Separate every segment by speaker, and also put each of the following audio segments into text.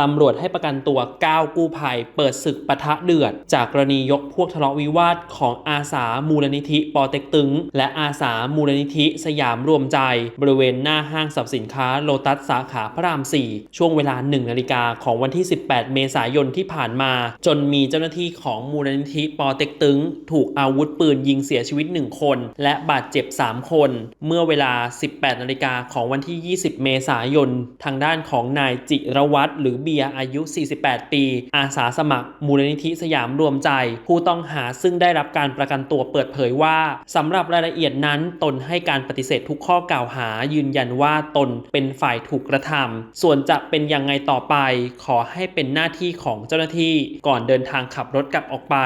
Speaker 1: ตำรวจให้ประกันตัว 9 กู้ภัย เปิดศึกปะทะเดือด จากกรณียกพวกทะเลาะวิวาทของอาสามูลนิธิปอเต็กตึง และอาสามูลนิธิสยามรวมใจ บริเวณหน้าห้างสรรพสินค้าโลตัสสาขาพระราม 4 ช่วงเวลา 1 นาฬิกาของวันที่ 18 เมษายนที่ผ่านมา จนมีเจ้าหน้าที่ของมูลนิธิปอเต็กตึง ถูกอาวุธปืนยิงเสียชีวิต 1 คน และบาดเจ็บ 3 คน เมื่อเวลา 18 นาฬิกาของวันที่ 20 เมษายน ทางด้านของนายจิรวัตรหรือเบียร์อายุ 48 ปี อาสาสมัคร มูลนิธิสยามรวมใจ ผู้ต้องหาซึ่งได้รับการประกันตัวเปิดเผยว่าสำหรับรายละเอียดนั้นตนให้การปฏิเสธทุกข้อกล่าวหายืนยันว่าตนเป็นฝ่ายถูกกระทำส่วนจะเป็นยังไงต่อไป ขอให้เป็นหน้าที่ของเจ้าหน้าที่ก่อนเดินทางขับรถกลับออกไป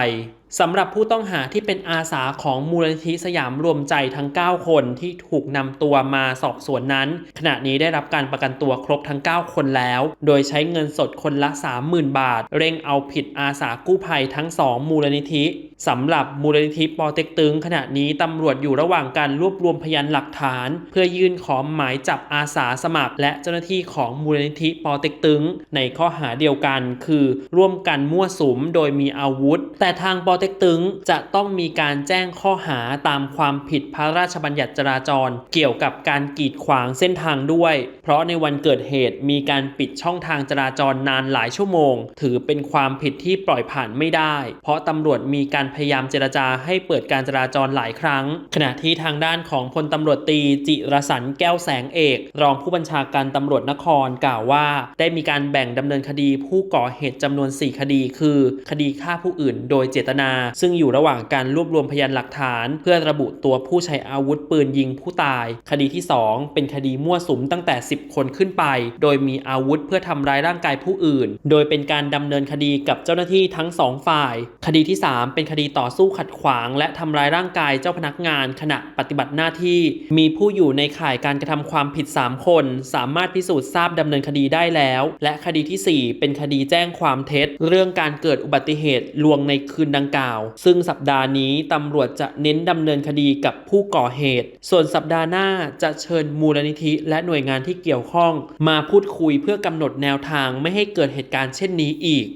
Speaker 1: สำหรับผู้ต้องหาที่เป็นอาสาของมูลนิธิสยามรวมใจทั้ง 9 คนที่ถูกนำตัวมาสอบสวนนั้น ขณะนี้ได้รับการประกันตัวครบทั้ง 9 คนแล้ว โดยใช้เงินสดคนละ 30,000 บาท เร่งเอาผิดอาสากู้ภัยทั้ง 2 มูลนิธิสำหรับมูลนิธิปอเต็กตึง ขณะนี้ตำรวจอยู่ระหว่างการรวบรวมพยานหลักฐาน เพื่อยื่นขอหมายจับอาสาสมัคร และเจ้าหน้าที่ของมูลนิธิปอเต็กตึง ในข้อหาเดียวกัน คือร่วมกันมั่วสุมโดยมีอาวุธ แต่ทางปอเต็กตึงจะต้องมีการแจ้งข้อหาตามความผิดพระราชบัญญัติจราจร เกี่ยวกับการกีดขวางเส้นทางด้วย เพราะในวันเกิดเหตุมีการปิดช่องทางจราจรนานหลายชั่วโมง ถือเป็นความผิดที่ปล่อยผ่านไม่ได้ เพราะตำรวจมีการพยายามเจรจาให้เปิดการจราจรหลายครั้ง ขณะที่ทางด้านของพลตำรวจตรีจิรสันแก้วแสงเอก รองผู้บัญชาการตำรวจนครกล่าวว่า ได้มีการแบ่งดำเนินคดีผู้ก่อเหตุจำนวน 4 คดี คือ คดีฆ่าผู้อื่นโดยเจตนา ซึ่งอยู่ระหว่างการรวบรวมพยานหลักฐาน เพื่อระบุตัวผู้ใช้อาวุธปืนยิงผู้ตาย คดีที่ 2 เป็นคดีมั่วสุมตั้งแต่ 10 คนขึ้นไป โดยมีอาวุธเพื่อทำร้ายร่างกายผู้อื่น โดยเป็นการดำเนินคดีกับเจ้าหน้าที่ทั้งสองฝ่าย คดีที่ 3 เป็นคดีต่อสู้ขัดขวาง และทำร้ายร่างกายเจ้าพนักงานขณะปฏิบัติหน้าที่ มีผู้อยู่ในข่ายการกระทำความผิด 3 คน สามารถพิสูจน์ทราบดำเนินคดีได้แล้ว และคดีทีสี่ 4 เป็นคดีแจ้งความเท็จ เรื่องการเกิดอุบัติเหตุลวงในคืนดังกล่าว ซึ่งสัปดาห์นี้ตำรวจจะเน้นดำเนินคดีกับผู้ก่อเหตุ ส่วนสัปดาห์หน้าจะเชิญมูลนิธิ และหน่วยงานที่เกี่ยวข้อง มาพูดคุยเพื่อกำหนดแนวทางไม่ให้เกิดเหตุการณ์เช่นนี้อีก